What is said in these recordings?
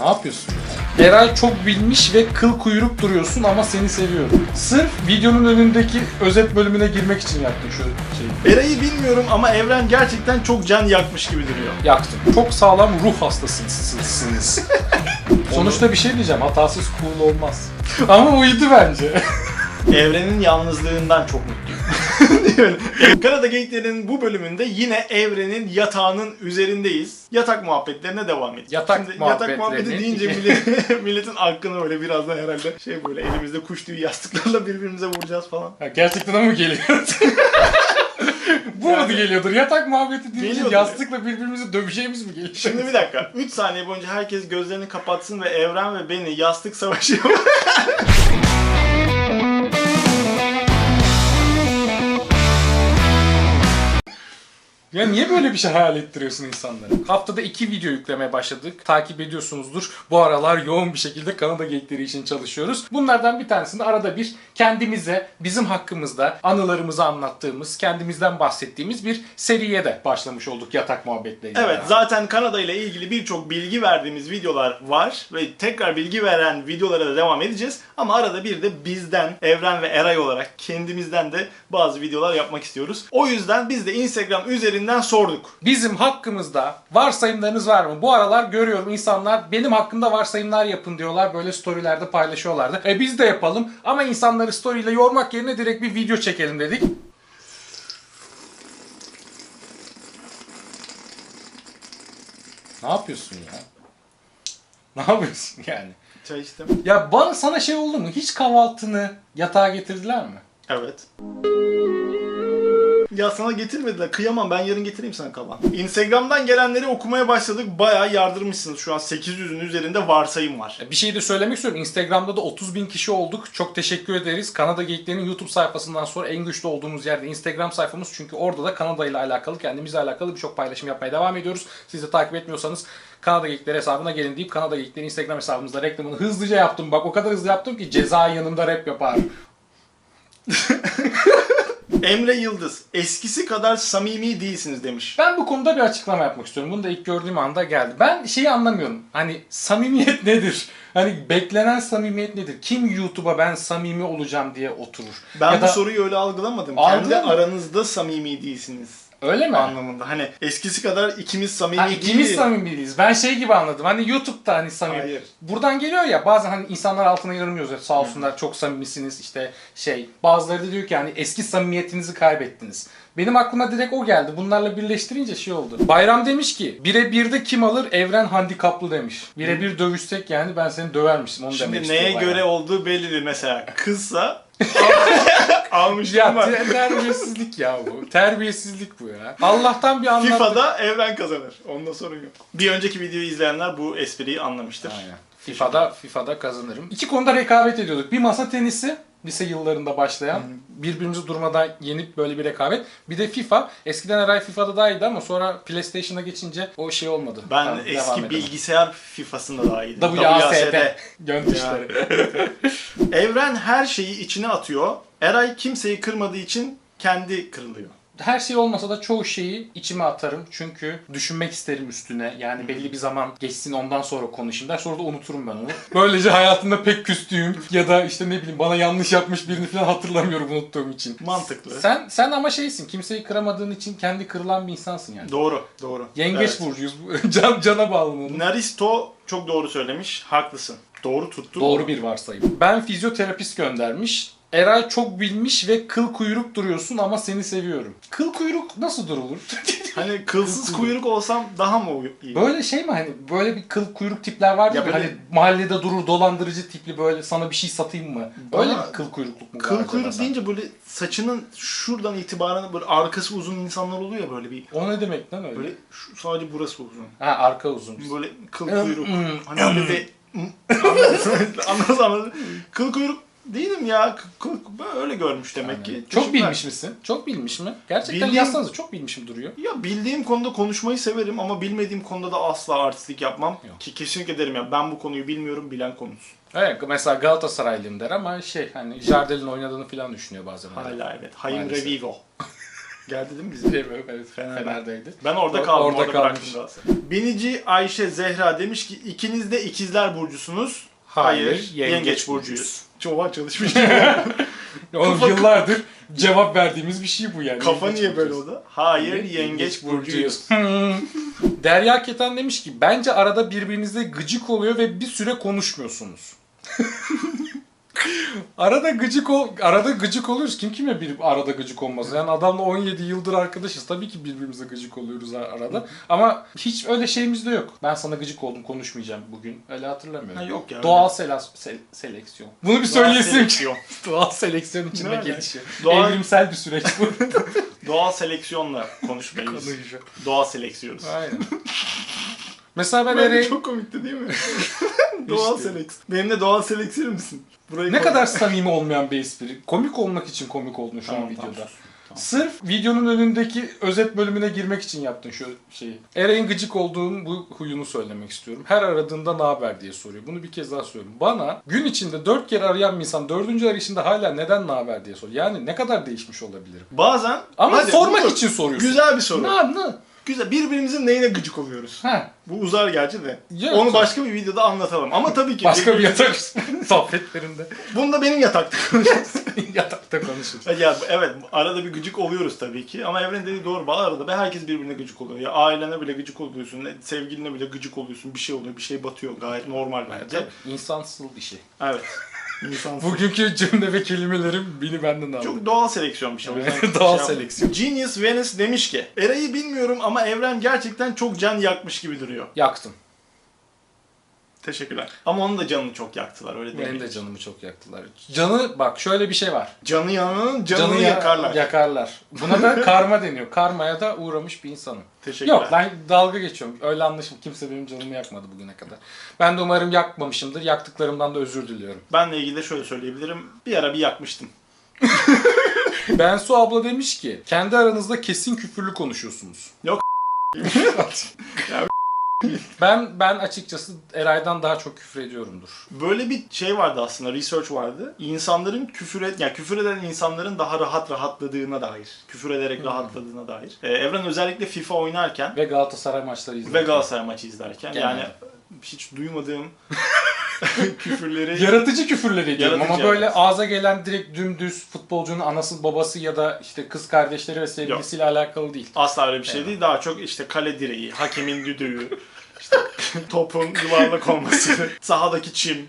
Ne yapıyorsun? Eray çok bilmiş ve kıl kuyruk duruyorsun ama seni seviyorum. Sırf videonun önündeki özet bölümüne girmek için yaptım şu şeyi. Eray'ı bilmiyorum ama Evren gerçekten çok can yakmış gibi duruyor. Yaktım. Çok sağlam ruh hastasısınız. Sonuçta bir şey diyeceğim. Hatasız cool olmaz. Ama uydu bence. Evren'in yalnızlığından çok mutluyum. Kanada Geyikler'in bu bölümünde yine Evren'in yatağının üzerindeyiz. Yatak muhabbetlerine devam edeceğiz. Yatak Şimdi yatak muhabbeti deyince millet, milletin aklına öyle birazdan herhalde şey böyle elimizde kuş tüyü yastıklarla birbirimize vuracağız falan. Ha, gerçekten mu geliyor? Bu mu Yani- geliyordur? Yatak muhabbeti deyince Geliyordur. yastıkla birbirimizi döveceğimiz mi geliyor? Şimdi bir dakika. 3 saniye boyunca herkes gözlerini kapatsın ve Evren ve beni yastık savaşı Ya niye böyle bir şey hayal ettiriyorsun insanlara? Haftada iki video yüklemeye başladık. Takip ediyorsunuzdur. Bu aralar yoğun bir şekilde Kanada geyikleri için çalışıyoruz. Bunlardan bir tanesinde arada bir kendimize, bizim hakkımızda anılarımızı anlattığımız, kendimizden bahsettiğimiz bir seriye de başlamış olduk yatak muhabbetleriyle. Evet zaten Kanada ile ilgili birçok bilgi verdiğimiz videolar var ve tekrar bilgi veren videolara da devam edeceğiz. Ama arada bir de bizden, Evren ve Eray olarak kendimizden de bazı videolar yapmak istiyoruz. O yüzden biz de Instagram üzerinden sorduk. Bizim hakkımızda varsayımlarınız var mı? Bu aralar görüyorum insanlar benim hakkımda varsayımlar yapın diyorlar. Böyle storylerde paylaşıyorlardı. E biz de yapalım ama insanları storyyle yormak yerine direkt bir video çekelim dedik. Ne yapıyorsun ya? Ne yapıyorsun yani? Çay içtim. Ya bana sana şey oldu mu? Hiç kahvaltını yatağa getirdiler mi? Evet. Ya sana getirmediler. Kıyamam ben yarın getireyim sana kalan. Instagram'dan gelenleri okumaya başladık. Bayağı yardırmışsınız. Şu an 800'ün üzerinde varsayım var. Bir şey de söylemek istiyorum. Instagram'da da 30 bin kişi olduk. Çok teşekkür ederiz. Kanada Geyiklerinin YouTube sayfasından sonra en güçlü olduğumuz yerde Instagram sayfamız. Çünkü orada da Kanada ile alakalı, kendimizle alakalı birçok paylaşım yapmaya devam ediyoruz. Siz de takip etmiyorsanız Kanada Geyikleri hesabına gelin deyip Kanada Geyikleri Instagram hesabımızda reklamını hızlıca yaptım. Bak o kadar hızlı yaptım ki ceza yanımda rap yapar. Emre Yıldız. Eskisi kadar samimi değilsiniz demiş. Ben bu konuda bir açıklama yapmak istiyorum. Bunu da ilk gördüğüm anda geldi. Ben şeyi anlamıyorum. Hani samimiyet nedir? Hani beklenen samimiyet nedir? Kim YouTube'a ben samimi olacağım diye oturur? Ben Ya bu da- soruyu öyle algılamadım. Kendi Algıladın mı? aranızda samimi değilsiniz. Öyle mi? Anlamında. Hani eskisi kadar ikimiz samimi Ha, değil. ikimiz samimi değiliz. Ben şey gibi anladım. Hani YouTube'da hani samimi. Hayır. Buradan geliyor ya bazen hani insanlar altına yorum yazıyor. Sağ olsunlar çok samimisiniz işte şey. Bazıları da diyor ki hani eski samimiyetinizi kaybettiniz. Benim aklıma direkt o geldi. Bunlarla birleştirince şey oldu. Bayram demiş ki bire birde kim alır? Evren handikaplı demiş. Bire bir dövüşsek yani ben seni dövermişim. Onu demek Şimdi istiyor neye Bayram. göre olduğu bellidir. Mesela kızsa almış Ya terbiyesizlik ya bu. Terbiyesizlik bu ya. Allah'tan bir anlattık. FIFA'da evren kazanır. Onda sorun yok. Bir önceki videoyu izleyenler bu espriyi anlamıştır. Aynen. FIFA'da FIFA'da kazanırım. İki konuda rekabet ediyorduk. Bir masa tenisi lise yıllarında başlayan birbirimizi durmadan yenip böyle bir rekabet. Bir de FIFA. Eskiden Eray FIFA'da daha iyiydi ama sonra PlayStation'a geçince o şey olmadı. Ben devam eski bilgisayar FIFA'sında daha iyiydim. WASD. Göndüşleri. Evren her şeyi içine atıyor. Eray kimseyi kırmadığı için kendi kırılıyor. Her şey olmasa da çoğu şeyi içime atarım. Çünkü düşünmek isterim üstüne. Yani belli bir zaman geçsin ondan sonra konuşayım der. Sonra da unuturum ben onu. Böylece hayatımda pek küstüğüm ya da işte ne bileyim bana yanlış yapmış birini falan hatırlamıyorum unuttuğum için. Mantıklı. Sen sen ama şeysin. Kimseyi kıramadığın için kendi kırılan bir insansın yani. Doğru, doğru. Yengeç Evet. burcuyuz. Can cana bağlı mı? Naristo çok doğru söylemiş. Haklısın. Doğru tuttu. Doğru bir varsayım. Ben fizyoterapist göndermiş. Eray çok bilmiş ve kıl kuyruk duruyorsun ama seni seviyorum. Kıl kuyruk nasıl durulur? Hani kılsız kuyruk olsam daha mı iyi? böyle şey mi hani böyle bir kıl kuyruk tipler var ya Ya böyle- hani mahallede durur dolandırıcı tipli böyle sana bir şey satayım mı? Öyle Bana bir kıl kuyrukluk mu? Kıl kuyruk sen? deyince böyle saçının şuradan itibaren böyle arkası uzun insanlar oluyor ya böyle bir O ne demek lan öyle? böyle şu, sadece burası uzun. Ha arka uzun. Böyle kıl Hmm, kuyruk. hmm, hani öyle bir anladın anladın. Kıl kuyruk değilim ya. Öyle görmüş demek ki. Çok Teşekkürler. bilmiş misin? Çok bilmiş mi? Gerçekten Bildiğim- yazsanıza çok bilmişim duruyor. Ya bildiğim konuda konuşmayı severim ama bilmediğim konuda da asla artistlik yapmam. Yok. Ki kesinlikle derim ya ben bu konuyu bilmiyorum bilen konuşsun. Evet mesela Galatasaraylıyım der ama şey hani Jardel'in oynadığını falan düşünüyor bazen. Hala evet. Maalesef. Revivo. Geldi değil mi bizim? Evet, evet. Fener'deydi. Ben orada Or- kaldım, orada orada, kalmış. Binici Ayşe Zehra demiş ki ikiniz de ikizler burcusunuz. Hayır, yengeç, yengeç burcuyuz. Çoğu çalışmış. Oğlum Kafa- yıllardır cevap verdiğimiz bir şey bu yani. Kafa Yengeç niye böyle burcuyuz. oldu? Hayır, yengeç burcuyuz. Derya Keten demiş ki bence arada birbirinize gıcık oluyor ve bir süre konuşmuyorsunuz. arada gıcık ol, arada gıcık oluyoruz. Kim kime bir arada gıcık olmaz? Yani adamla 17 yıldır arkadaşız. Tabii ki birbirimize gıcık oluyoruz ar- arada. Ama hiç öyle şeyimiz de yok. Ben sana gıcık oldum konuşmayacağım bugün. Öyle hatırlamıyorum. Ha, yok ya. Doğal sel- seleksiyon. Bunu bir Doğal söyleyesim ki. seleksiyon. Doğal seleksiyon içinde öyle? gelişiyor. Doğal- Evrimsel bir süreç bu. Doğal seleksiyonla. Konuşuyor. Doğal seleksiyoruz. Aynen. Mesela ben Ereğin... çok komikti değil mi? doğal İşte. seleks. Benimle doğal seleksiyon misin? Burayı Ne koy. kadar samimi olmayan bir espri. Komik olmak için komik oldun şu Tamam, an videoda. Tamam. Sırf videonun önündeki özet bölümüne girmek için yaptın şu şeyi. Ereğin gıcık olduğum bu huyunu söylemek istiyorum. Her aradığında ne haber diye soruyor. Bunu bir kez daha söylüyorum. Bana gün içinde dört kere arayan bir insan dördüncü arayışında hala neden ne haber diye soruyor. Yani ne kadar değişmiş olabilirim. Bazen Ama Hadi, sormak dur. için soruyorsun. Güzel bir soru. Ne ne? Güzel. Birbirimizin neyine gıcık oluyoruz? Ha. Bu uzar gerçi de. Ya, Onu başka bir videoda anlatalım. Ama tabii ki Başka bir yatak sohbetlerinde. Bunu da benim yatakta konuşacağız. Yatakta konuşuruz. ya evet arada bir gıcık oluyoruz tabii ki. Ama Evren dediği doğru. Bazı arada be herkes birbirine gıcık oluyor. Ya ailene bile gıcık oluyorsun. Sevgiline bile gıcık oluyorsun. Bir şey oluyor. Bir şey batıyor. Gayet normal bence. Tabii, insansıl bir şey. Evet. İnsan Bugünkü cümle ve kelimelerim beni benden aldı. Çok doğal seleksiyon bir şey. Evet, doğal şey seleksiyon. Genius Venice demiş ki Eray'ı bilmiyorum ama Evren gerçekten çok can yakmış gibi duruyor. Yaktım. Teşekkürler. Ama onun da canını çok yaktılar öyle değil Benim mi? de canımı çok yaktılar. Canı bak şöyle bir şey var. Canı yananın canını ya- yakarlar. Yakarlar. Buna da karma deniyor. Karmaya da uğramış bir insanım. Teşekkürler. Yok ben dalga geçiyorum. Öyle anlaşım. Kimse benim canımı yakmadı bugüne kadar. Ben de umarım yakmamışımdır. Yaktıklarımdan da özür diliyorum. Benle ilgili de şöyle söyleyebilirim. Bir ara bir yakmıştım. Bensu abla demiş ki kendi aranızda kesin küfürlü konuşuyorsunuz. Yok. ben ben açıkçası Eray'dan daha çok küfür ediyorumdur. Böyle bir şey vardı aslında, research vardı. İnsanların küfür et, yani küfür eden insanların daha rahat rahatladığına dair, küfür ederek rahatladığına dair. Ee, Evren özellikle FIFA oynarken Ve Galatasaray maçları izlerken. ve Galatasaray maçı izlerken Genelde. yani hiç duymadığım küfürleri Yaratıcı küfürler ediyorum Yaratıcı, ama böyle evet. ağza gelen direkt dümdüz futbolcunun anası babası ya da işte kız kardeşleri ve sevgilisiyle alakalı değil. asla öyle bir şey değil. Daha çok işte kale direği, hakemin düdüğü, işte topun yuvarlak olması, sahadaki çim,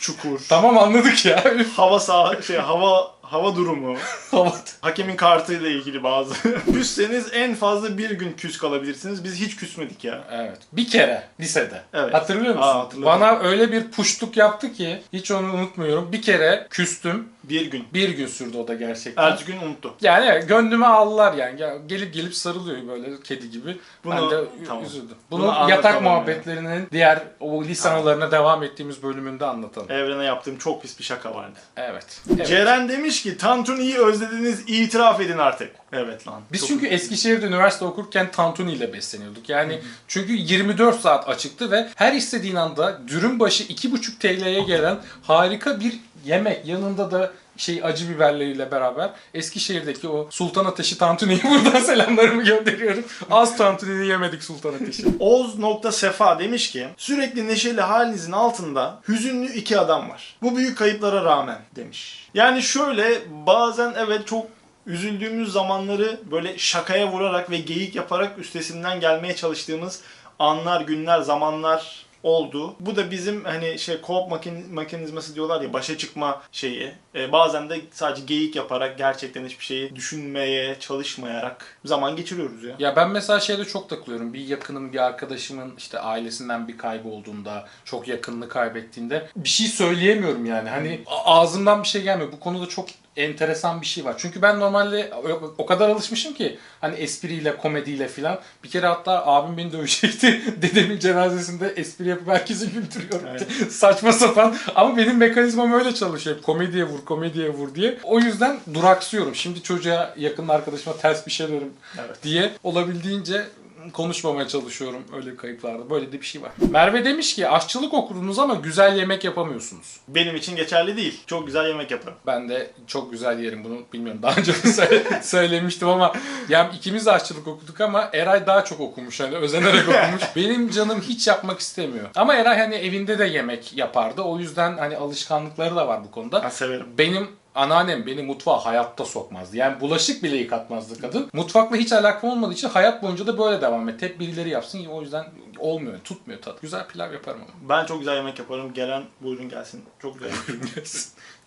çukur, Tamam anladık ya. hava saha şey hava hava durumu, hakemin kartıyla ilgili bazı. Küsseniz en fazla bir gün küs kalabilirsiniz. Biz hiç küsmedik ya. evet. Bir kere lisede. Evet. Hatırlıyor musun? Aa, hatırladım. Bana öyle bir puşluk yaptı ki hiç onu unutmuyorum. Bir kere küstüm. Bir gün. Bir gün sürdü o da gerçekten. Ertesi gün unuttu. Yani evet, gönlüme aldılar yani. Ya, gelip gelip sarılıyor böyle kedi gibi. ben Bunu- de ü- tamam. üzüldüm. Bunu Bunu, yatak yani. muhabbetlerinin diğer o lise Tamam. anılarına devam ettiğimiz bölümünde anlatalım. Evrene yaptığım çok pis bir şaka vardı. Evet. evet. Ceren demiş ki Tantuni'yi özlediniz itiraf edin artık. Evet lan. Biz çünkü Eskişehir'de üniversite okurken tantuni ile besleniyorduk. Yani çünkü 24 saat açıktı ve her istediğin anda dürüm başı 2,5 TL'ye gelen harika bir yemek. Yanında da şey acı biberleriyle beraber Eskişehir'deki o Sultan Ateşi tantuniyi buradan selamlarımı gönderiyorum. Az tantunini yemedik Sultan Ateşi. Oz.sefa demiş ki sürekli neşeli halinizin altında hüzünlü iki adam var. Bu büyük kayıplara rağmen demiş. Yani şöyle bazen evet çok üzüldüğümüz zamanları böyle şakaya vurarak ve geyik yaparak üstesinden gelmeye çalıştığımız anlar, günler, zamanlar oldu. Bu da bizim hani şey co-op makin- mekanizması diyorlar ya başa çıkma şeyi. Ee, bazen de sadece geyik yaparak gerçekten hiçbir şeyi düşünmeye çalışmayarak zaman geçiriyoruz ya. Ya ben mesela şeyde çok takılıyorum. Bir yakınım, bir arkadaşımın işte ailesinden bir kaybı olduğunda, çok yakınını kaybettiğinde bir şey söyleyemiyorum yani. Hani ağzımdan bir şey gelmiyor. Bu konuda çok enteresan bir şey var. Çünkü ben normalde o- kadar alışmışım ki hani espriyle, komediyle filan. Bir kere hatta abim beni dövecekti. Dedemin cenazesinde espri yapıp herkesi güldürüyorum. Saçma sapan. Ama benim mekanizmam öyle çalışıyor. Komediye vur, komediye vur diye. O yüzden duraksıyorum. Şimdi çocuğa, yakın arkadaşıma ters bir şey derim Evet. diye olabildiğince konuşmamaya çalışıyorum öyle kayıplarda. Böyle de bir şey var. Merve demiş ki aşçılık okudunuz ama güzel yemek yapamıyorsunuz. Benim için geçerli değil. Çok güzel yemek yaparım. Ben de çok güzel yerim bunu bilmiyorum daha önce de söyle- söylemiştim ama yani ikimiz de aşçılık okuduk ama Eray daha çok okumuş hani özenerek okumuş. Benim canım hiç yapmak istemiyor. Ama Eray hani evinde de yemek yapardı o yüzden hani alışkanlıkları da var bu konuda. Ben severim. Benim anneannem beni mutfağa hayatta sokmazdı. Yani bulaşık bile yıkatmazdı kadın. Mutfakla hiç alakam olmadığı için hayat boyunca da böyle devam etti. Hep birileri yapsın o yüzden olmuyor, tutmuyor tadı. Güzel pilav yaparım ama. Ben çok güzel yemek yaparım. Gelen buyurun gelsin. Çok güzel.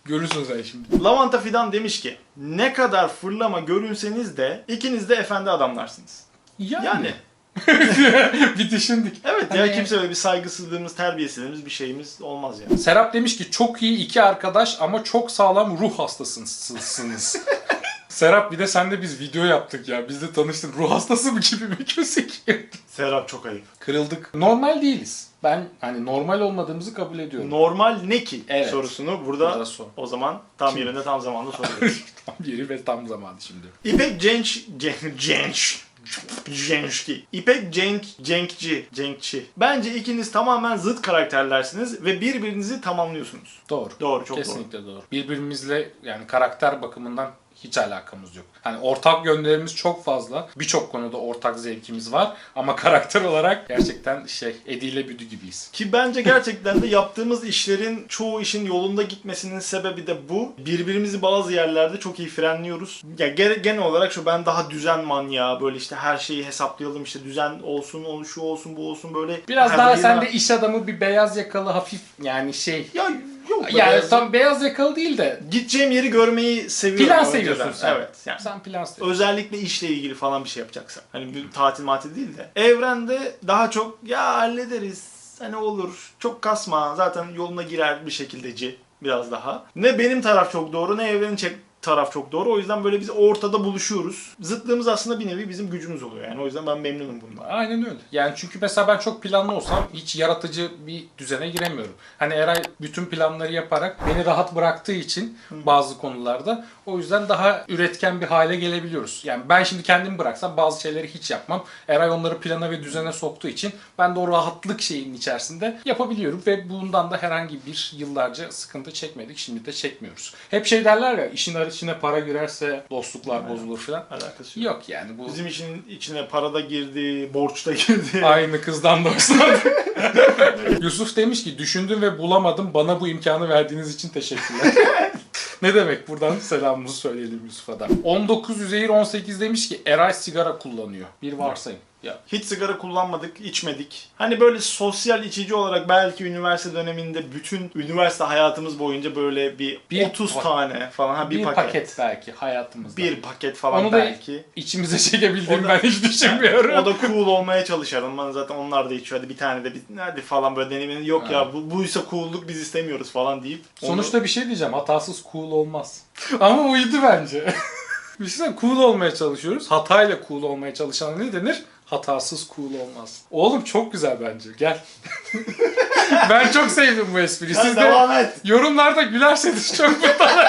Görürsün sen şimdi. Lavanta Fidan demiş ki ne kadar fırlama görünseniz de ikiniz de efendi adamlarsınız. Yani. Yani bir düşündük. evet ya Hani- kimse öyle bir saygısızlığımız, terbiyesizliğimiz bir şeyimiz olmaz yani. Serap demiş ki çok iyi iki arkadaş ama çok sağlam ruh hastasısınız. Serap bir de sen de biz video yaptık ya. Biz de tanıştık. Ruh hastası mı gibi mi gözüküyor? Serap çok ayıp. Kırıldık. Normal değiliz. Ben hani normal olmadığımızı kabul ediyorum. Normal ne ki Evet. sorusunu burada Burada sor. o zaman tam Kim? yerinde tam zamanda soruyoruz. tam yeri ve tam zamanı şimdi. İpek Cenç, Cenç, Cenç, Cençki. İpek Cenk, Cenkçi, Cenkçi. Bence ikiniz tamamen zıt karakterlersiniz ve birbirinizi tamamlıyorsunuz. Doğru. Doğru, çok doğru. Kesinlikle doğru. Birbirimizle yani karakter bakımından hiç alakamız yok. Hani ortak yönlerimiz çok fazla. Birçok konuda ortak zevkimiz var. Ama karakter olarak gerçekten şey Eddie ile Büdü gibiyiz. Ki bence gerçekten de yaptığımız işlerin çoğu işin yolunda gitmesinin sebebi de bu. Birbirimizi bazı yerlerde çok iyi frenliyoruz. Ya gene- genel olarak şu ben daha düzen manyağı böyle işte her şeyi hesaplayalım işte düzen olsun, o şu olsun, bu olsun böyle. Biraz daha sen de iş adamı bir beyaz yakalı hafif yani şey. ya be Yani beyaz- tam beyaz yakalı değil de gideceğim yeri görmeyi seviyorum. plan seviyorsun sen. Evet. Yani Sen plan seviyorsun. özellikle işle ilgili falan bir şey yapacaksan. Hani bir tatil matil değil de. Evrende daha çok ya hallederiz. Hani olur. Çok kasma. Zaten yoluna girer bir şekildeci biraz daha. Ne benim taraf çok doğru ne evrenin taraf çok doğru. O yüzden böyle biz ortada buluşuyoruz. Zıtlığımız aslında bir nevi bizim gücümüz oluyor. Yani o yüzden ben memnunum bundan. Aynen öyle. Yani çünkü mesela ben çok planlı olsam hiç yaratıcı bir düzene giremiyorum. Hani Eray bütün planları yaparak beni rahat bıraktığı için bazı konularda o yüzden daha üretken bir hale gelebiliyoruz. Yani ben şimdi kendimi bıraksam bazı şeyleri hiç yapmam. Eray onları plana ve düzene soktuğu için ben de o rahatlık şeyinin içerisinde yapabiliyorum ve bundan da herhangi bir yıllarca sıkıntı çekmedik. Şimdi de çekmiyoruz. Hep şey derler ya işin içine para girerse dostluklar bozulur falan. Alakası yok. Yok yani bu Bizim işin içine para da girdi, borç da girdi. Aynı kızdan da hoşlandım. Yusuf demiş ki düşündüm ve bulamadım. Bana bu imkanı verdiğiniz için teşekkürler. ne demek? Buradan selamımızı söyleyelim Yusuf'a da. 19 Üzeyir 18 demiş ki Eray sigara kullanıyor. Bir varsayım. Ya Hiç sigara kullanmadık, içmedik. Hani böyle sosyal içici olarak belki üniversite döneminde bütün üniversite hayatımız boyunca böyle bir, Bir 30 pa- tane falan ha bir, bir, paket. paket. belki hayatımızda. Bir paket falan Onu da belki. içimize çekebildiğimi da- ben hiç düşünmüyorum. O da cool olmaya çalışarım. Ben zaten onlar da içiyor. Hadi bir tane de bir hadi falan böyle denemenin yok ya bu buysa coolluk biz istemiyoruz falan deyip. onu- Sonuçta bir şey diyeceğim. Hatasız cool olmaz. Ama uydu bence. bir şey cool olmaya çalışıyoruz. Hatayla cool olmaya çalışana ne denir? Hatasız cool olmaz. Oğlum çok güzel bence. Gel. ben çok sevdim bu espriyi. Siz de devam et. yorumlarda gülerseniz çok mutlu olurum.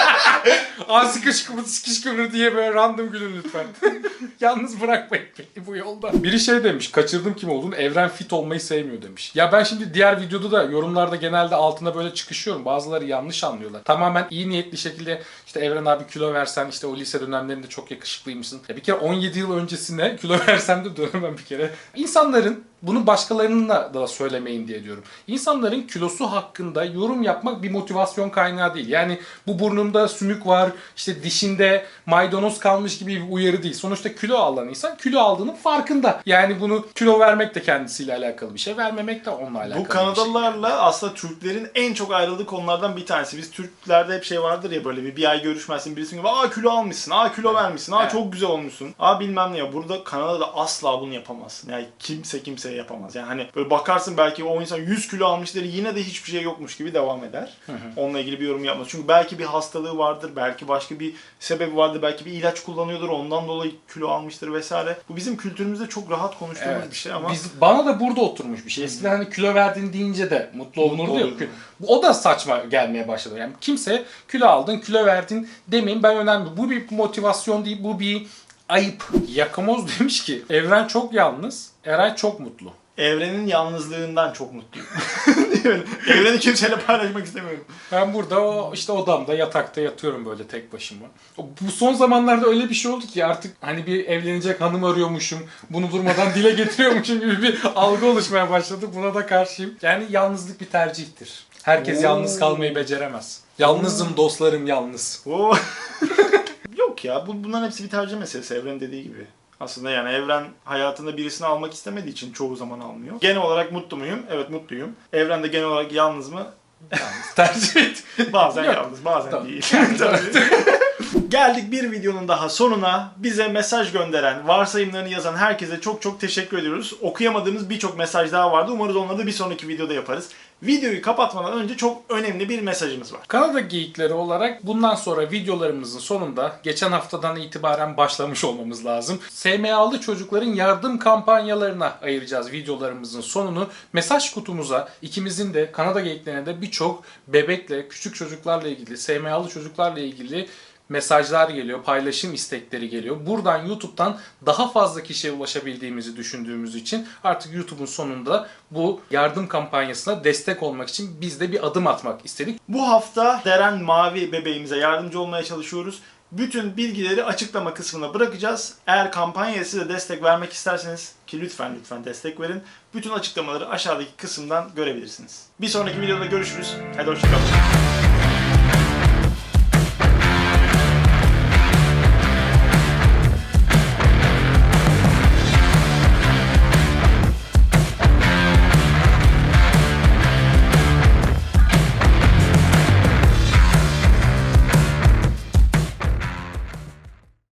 Aa sıkış kıvır sıkış kıvır diye böyle random gülün lütfen. Yalnız bırakmayın beni bu yolda. Biri şey demiş, kaçırdım kim olduğunu, Evren fit olmayı sevmiyor demiş. Ya ben şimdi diğer videoda da yorumlarda genelde altına böyle çıkışıyorum. Bazıları yanlış anlıyorlar. Tamamen iyi niyetli şekilde işte Evren abi kilo versen işte o lise dönemlerinde çok yakışıklıymışsın. Ya bir kere 17 yıl öncesine kilo versem de dönemem bir kere. İnsanların bunu başkalarına da söylemeyin diye diyorum. İnsanların kilosu hakkında yorum yapmak bir motivasyon kaynağı değil. Yani bu burnunda sümük var, işte dişinde maydanoz kalmış gibi bir uyarı değil. Sonuçta kilo alan insan kilo aldığının farkında. Yani bunu kilo vermek de kendisiyle alakalı bir şey, vermemek de onunla alakalı Bu bir şey. Kanadalılarla aslında Türklerin en çok ayrıldığı konulardan bir tanesi. Biz Türklerde hep şey vardır ya böyle bir, bir ay görüşmezsin birisi gibi aa kilo almışsın, aa kilo vermişsin, aa Evet. çok güzel olmuşsun, aa bilmem ne ya. Burada Kanada'da asla bunu yapamazsın. Yani kimse kimseye yapamaz. Yani hani böyle bakarsın belki o insan 100 kilo almıştır yine de hiçbir şey yokmuş gibi devam eder. Onunla ilgili bir yorum yapmaz. Çünkü belki bir hastalığı vardır, belki başka bir sebebi vardır, belki bir ilaç kullanıyordur ondan dolayı kilo almıştır vesaire. Bu bizim kültürümüzde çok rahat konuştuğumuz Evet. bir şey ama Biz, bana da burada oturmuş bir şey. Eskiden hani kilo verdin deyince de mutlu olunurdu ya. O da saçma gelmeye başladı. Yani kimse kilo aldın, kilo verdin demeyin ben önemli. Bu bir motivasyon değil, bu bir ayıp. Yakamoz demiş ki Evren çok yalnız, Eray çok mutlu. Evrenin yalnızlığından çok mutluyum. Evreni kimseyle paylaşmak istemiyorum. Ben burada o işte odamda yatakta yatıyorum böyle tek başıma. Bu son zamanlarda öyle bir şey oldu ki artık hani bir evlenecek hanım arıyormuşum. Bunu durmadan dile getiriyormuşum gibi bir algı oluşmaya başladı. Buna da karşıyım. Yani yalnızlık bir tercihtir. Herkes Oo. yalnız kalmayı beceremez. Yalnızım dostlarım yalnız. Oo. Yok ya bu, bunların hepsi bir tercih meselesi Evren dediği gibi. Aslında yani Evren hayatında birisini almak istemediği için çoğu zaman almıyor. Genel olarak mutlu muyum? Evet mutluyum. Evren de genel olarak yalnız mı? Yalnız tercih et. Bazen Yok. yalnız, bazen Tamam. değil. Tabii. Geldik bir videonun daha sonuna. Bize mesaj gönderen, varsayımlarını yazan herkese çok çok teşekkür ediyoruz. Okuyamadığımız birçok mesaj daha vardı. Umarız onları da bir sonraki videoda yaparız. Videoyu kapatmadan önce çok önemli bir mesajımız var. Kanada geyikleri olarak bundan sonra videolarımızın sonunda geçen haftadan itibaren başlamış olmamız lazım. SMA'lı çocukların yardım kampanyalarına ayıracağız videolarımızın sonunu. Mesaj kutumuza ikimizin de Kanada geyiklerine de birçok bebekle, küçük çocuklarla ilgili, SMA'lı çocuklarla ilgili mesajlar geliyor, paylaşım istekleri geliyor. Buradan YouTube'dan daha fazla kişiye ulaşabildiğimizi düşündüğümüz için artık YouTube'un sonunda bu yardım kampanyasına destek olmak için biz de bir adım atmak istedik. Bu hafta Deren Mavi bebeğimize yardımcı olmaya çalışıyoruz. Bütün bilgileri açıklama kısmına bırakacağız. Eğer kampanyaya size destek vermek isterseniz ki lütfen lütfen destek verin. Bütün açıklamaları aşağıdaki kısımdan görebilirsiniz. Bir sonraki videoda görüşürüz. Hadi hoşçakalın.